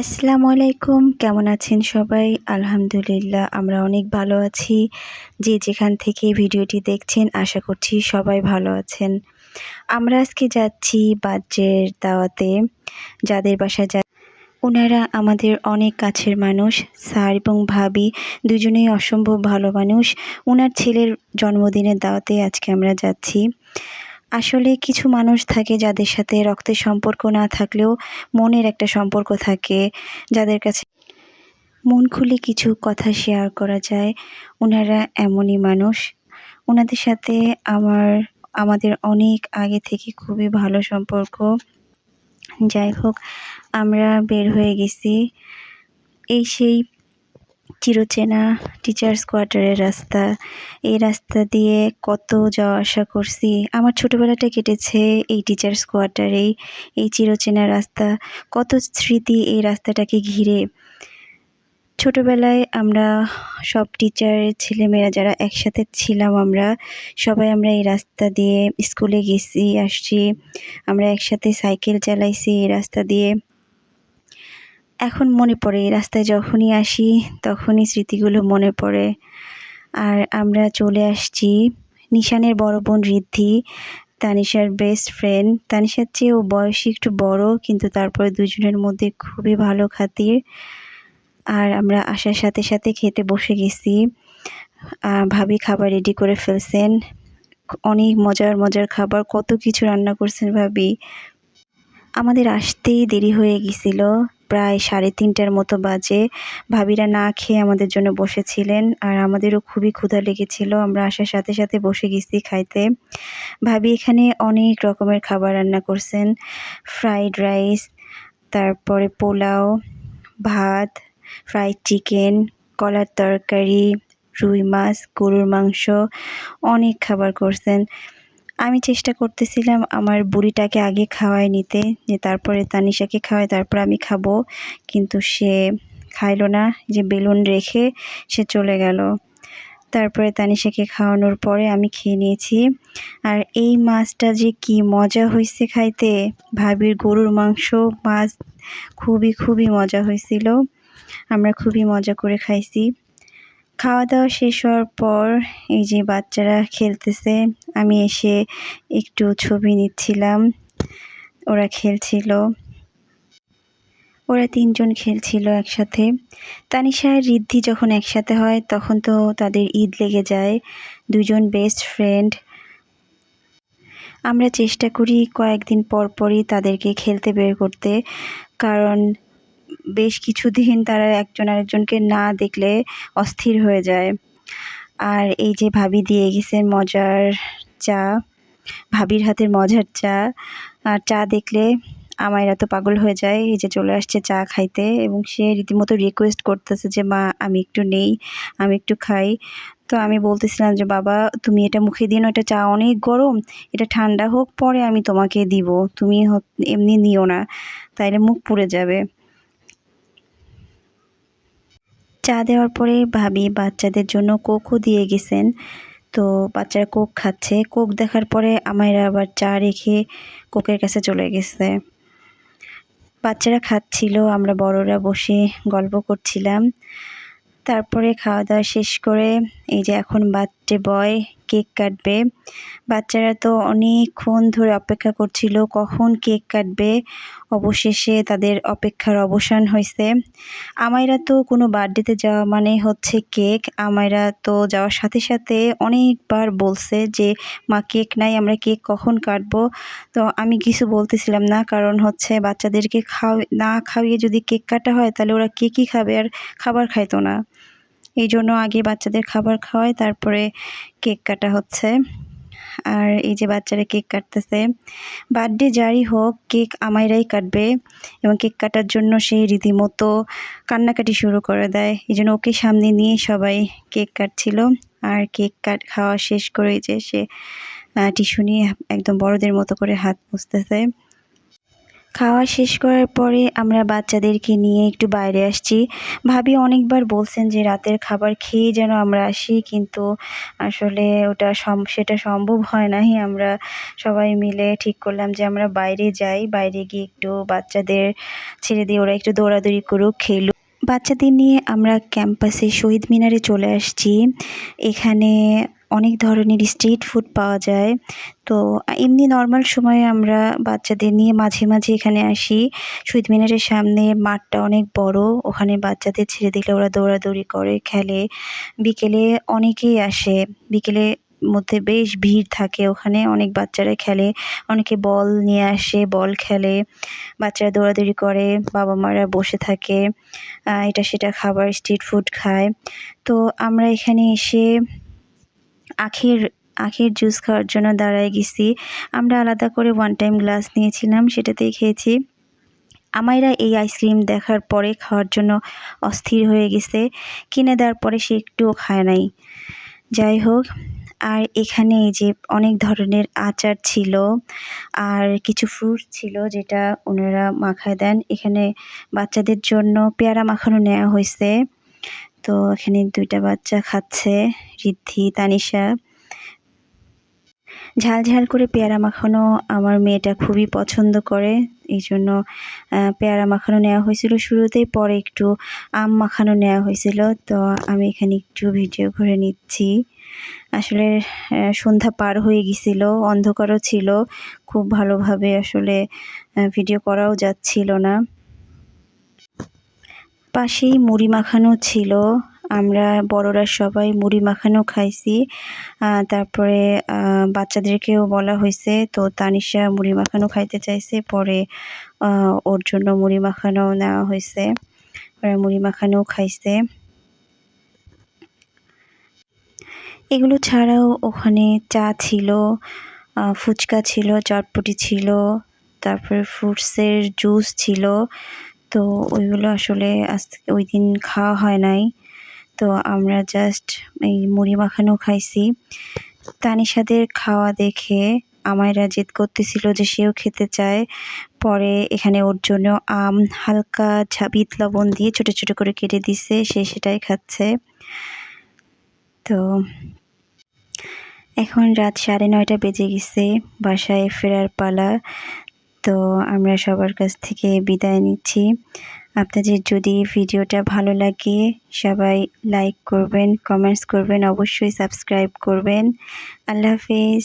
আসসালামু আলাইকুম। কেমন আছেন সবাই? আলহামদুলিল্লাহ, আমরা অনেক ভালো আছি। যে যেখান থেকে ভিডিওটি দেখছেন, আশা করছি সবাই ভালো আছেন। আমরা আজকে যাচ্ছি বাজ্যের দাওয়াতে। যাদের বাসা যা ওনারা আমাদের অনেক কাছের মানুষ, স্যার এবং ভাবি, দুজনেই অসম্ভব ভালো মানুষ। ওনার ছেলের জন্মদিনের দাওয়াতে আজকে আমরা যাচ্ছি। আসলে কিছু মানুষ থাকে যাদের সাথে রক্তের সম্পর্ক না থাকলেও মনের একটা সম্পর্ক থাকে, যাদের কাছে মন খুলে কিছু কথা শেয়ার করা যায়। ওনারা এমনই মানুষ। ওনাদের সাথে আমার, আমাদের অনেক আগে থেকে খুবই ভালো সম্পর্ক। যাই হোক, আমরা বের হয়ে গেছি। এই সেই চিরচেনা টিচার্স কোয়ার্টারের রাস্তা। এই রাস্তা দিয়ে কত যাওয়া আসা করছি। আমার ছোটোবেলাটা কেটেছে এই টিচার্স কোয়ার্টারেই এই চিরচেনা রাস্তা। কত স্মৃতি এই রাস্তাটাকে ঘিরে। ছোটোবেলায় আমরা সব টিচারের ছেলেমেয়েরা যারা একসাথে ছিলাম আমরা, সবাই আমরা এই রাস্তা দিয়ে স্কুলে গেছি, আসছি। আমরা একসাথে সাইকেল চালাইছি এই রাস্তা দিয়ে। এখন মনে পড়ে, এই রাস্তায় যখনই আসি তখনই স্মৃতিগুলো মনে পড়ে। আর আমরা চলে আসছি নিশানের বড় বোন ঋদ্ধি, তানিশার বেস্ট ফ্রেন্ড তানিশার চেয়ে ও বয়সী একটু বড়, কিন্তু তারপরে দুজনের মধ্যে খুবই ভালো খাতির। আর আমরা আসার সাথে সাথে খেতে বসে গেছি। ভাবি খাবার রেডি করে ফেলছেন। অনেক মজার মজার খাবার, কত কিছু রান্না করছেন ভাবি। আমাদের আসতেই দেরি হয়ে গেছিল। প্রায় সাড়ে তিনটার মতো বাজে। ভাবিরা না খেয়ে আমাদের জন্য বসেছিলেন আর আমাদেরও খুবই ক্ষুধা লেগেছিল। আমরা আসার সাথে সাথে বসে গেছি খাইতে। ভাবি এখানে অনেক রকমের খাবার রান্না করছেন। ফ্রাইড রাইস, তারপরে পোলাও, ভাত, ফ্রাইড চিকেন, কলার তরকারি, রুই মাছ, গরুর মাংস, অনেক খাবার করছেন। আমি চেষ্টা করতেছিলাম আমার বুড়িটাকে আগে খাওয়াই নিতে, যে তারপরে তানিশাকে খাওয়াই তারপর আমি খাব। কিন্তু সে খাইলো না, যে বেলুন রেখে সে চলে গেল। তারপরে তানিশাকে খাওয়ানোর পরে আমি খেয়ে নিয়েছি। আর এই মাছটা যে কি মজা হয়েছে খাইতে, ভাবির গরুর মাংস মাছ খুবই খুবই মজা হয়েছিল আমরা খুবই মজা করে খাইছি। খাওয়া দাওয়া শেষ হওয়ার পর এই যে বাচ্চারা খেলতেছে আমি এসে একটু ছবি নিচ্ছিলাম। ওরা খেলছিল। ওরা তিনজন খেলছিল একসাথে। তানিশা আর রিদ্ধি যখন একসাথে হয়, তখন তো তাদের ঈদ লেগে যায়। দুজন বেস্ট ফ্রেন্ড আমরা চেষ্টা করি কয়েকদিন পর পরই তাদেরকে খেলতে বের করতে। কারণ বেশ কিছুদিন তারা একজন আরেকজনকে না দেখলে অস্থির হয়ে যায়। আর এই যে ভাবি দিয়ে গেছে মজার চা, ভাবির হাতের মজার চা। আর চা দেখলে আমায়রা তো পাগল হয়ে যায়, এই যে চলে আসছে চা খাইতে এবং সে রীতিমতো রিকোয়েস্ট করতেছে যে, মা, আমি একটু নেই, আমি একটু খাই। তো আমি বলতেছিলাম যে, বাবা, তুমি এটা মুখে দিন এটা চা অনেক গরম, এটা ঠান্ডা হোক, পরে আমি তোমাকে দিব, তুমি এমনি নিও না, তাইলে মুখ পুড়ে যাবে। চা দেওয়ার পরে ভাবি বাচ্চাদের জন্য কোকো দিয়ে গেছেন। তো বাচ্চারা কোক খাচ্ছে। কোক দেখার পরে আমায়রা আবার চা রেখে কোকের কাছে চলে গেছে। বাচ্চারা খাচ্ছিল, আমরা বড়রা বসে গল্প করছিলাম। তারপরে খাওয়া দাওয়া শেষ করে এই যে এখন বার্থডে বয় কেক কাটবে। বাচ্চারা তো অনেকক্ষণ ধরে অপেক্ষা করছিল, কখন কেক কাটবে? অবশেষে তাদের অপেক্ষার অবসান হয়েছে। আমায়রা তো কোনো বার্থডেতে যাওয়া মানে হচ্ছে কেক। আমায়রা তো যাওয়ার সাথে সাথে অনেকবার বলছে যে, মা, কেক নাই, আমরা কেক কখন কাটবো? তো আমি কিছু বলতেছিলাম না, কারণ হচ্ছে বাচ্চাদেরকে খাও না খাওয়িয়ে যদি কেক কাটা হয়, তাহলে ওরা কেকই খাবে আর খাবার খাইতো না। এই জন্য আগে বাচ্চাদের খাবার খাওয়াই তারপরে কেক কাটা হচ্ছে। আর এই যে বাচ্চারা কেক কাটতেছে, বার্থডে যারই হোক, কেক আমাইরাই কাটবে এবং কেক কাটার জন্য সেই রীতিমতো কান্নাকাটি শুরু করে দেয়। এই জন্য ওকে সামনে নিয়ে সবাই কেক কাটছিল। আর কেক কাট, খাওয়া শেষ করে যে সে টিস্যু নিয়ে একদম বড়দের মতো করে হাত মুছতেছে। খাওয়া শেষ করার পরে আমরা বাচ্চাদেরকে নিয়ে একটু বাইরে আসছি। ভাবি অনেকবার বলছেন যে রাতের খাবার খেয়ে যেন আমরা আসি, কিন্তু আসলে ওটা সম, সেটা সম্ভব হয় নাই। আমরা সবাই মিলে ঠিক করলাম যে আমরা বাইরে যাই, বাইরে গিয়ে একটু বাচ্চাদের ছেড়ে দিয়ে ওরা একটু দৌড়াদৌড়ি করুক, খেলুক। বাচ্চাদের নিয়ে আমরা ক্যাম্পাসে শহীদ মিনারে চলে আসছি। এখানে অনেক ধরনের স্ট্রিট ফুড পাওয়া যায়। তো এমনি নর্মাল সময়ে আমরা বাচ্চাদের নিয়ে মাঝে মাঝে এখানে আসি। শহীদ মিনারের সামনে মাঠটা অনেক বড়, ওখানে বাচ্চাদের ছেড়ে দিলে ওরা দৌড়াদৌড়ি করে, খেলে। বিকেলে অনেকেই আসে, বিকেলে মধ্যে বেশ ভিড় থাকে, ওখানে অনেক বাচ্চারা খেলে। অনেকে বল নিয়ে আসে, বল খেলে। বাচ্চারা দৌড়াদৌড়ি করে বাবা মারা বসে থাকে এটা সেটা খাবার স্ট্রিট ফুড খায়। তো আমরা এখানে এসে আখের আখের জুস খাওয়ার জন্য দাঁড়ায় গেছি। আমরা আলাদা করে ওয়ান টাইম গ্লাস নিয়েছিলাম, সেটাতেই খেয়েছি। আমাইরা এই আইসক্রিম দেখার পরে খাওয়ার জন্য অস্থির হয়ে গেছে। কিনে দেওয়ার পরে সে একটুও খায় নাই। যাই হোক, আর এখানে এই যে অনেক ধরনের আচার ছিল, আর কিছু ফ্রুট ছিল যেটা ওনারা মাখায় দেন। এখানে বাচ্চাদের জন্য পেয়ারা মাখানো নেওয়া হয়েছে। তো এখানে দুইটা বাচ্চা খাচ্ছে রিদ্ধি তানিশা। ঝাল ঝাল করে পেয়ারা মাখানো আমার মেয়েটা খুবই পছন্দ করে, এই জন্য পেয়ারা মাখানো নেওয়া হয়েছিল শুরুতেই, পরে একটু আম মাখানো নেওয়া হয়েছিল। তো আমি এখানে একটু ভিডিও করে নিচ্ছি। আসলে সন্ধ্যা পার হয়ে গেছিল অন্ধকারও ছিল, খুব ভালোভাবে আসলে ভিডিও করাও যাচ্ছিল না। পাশেই মুড়ি মাখানো ছিল। আমরা বড়রা সবাই মুড়ি মাখানো খাইছি। তারপরে বাচ্চাদেরকেও বলা হয়েছে তো তানিশা মুড়ি মাখানো খাইতে চাইছে। পরে ওর জন্য মুড়ি মাখানো নেওয়া হয়েছে পরে মুড়ি মাখানো খাইছে। এগুলো ছাড়াও ওখানে চা ছিল ফুচকা ছিল, চটপটি ছিল, তারপরে ফ্রুটসের জুস ছিল। তো ওইগুলো আসলে আজ ওই দিন খাওয়া হয় নাই। তো আমরা জাস্ট এই মুড়ি মাখানো খাইছি। তানিশাদের খাওয়া দেখে আমায়রা জেদ করতেছিল যে সেও খেতে চায়। পরে এখানে ওর জন্য আম, হালকা ঝাবিত লবণ দিয়ে ছোট ছোট করে কেটে দিছে, সে সেটাই খাচ্ছে। তো এখন রাত সাড়ে নয়টা বেজে গেছে, বাসায় ফেরার পালা। তো আমরা সবার কাছ থেকে বিদায় নিচ্ছি। আপনাদের যদি ভিডিওটা ভালো লাগে, সবাই লাইক করবেন কমেন্টস করবেন, অবশ্যই সাবস্ক্রাইব করবেন। আল্লাহ হাফিজ।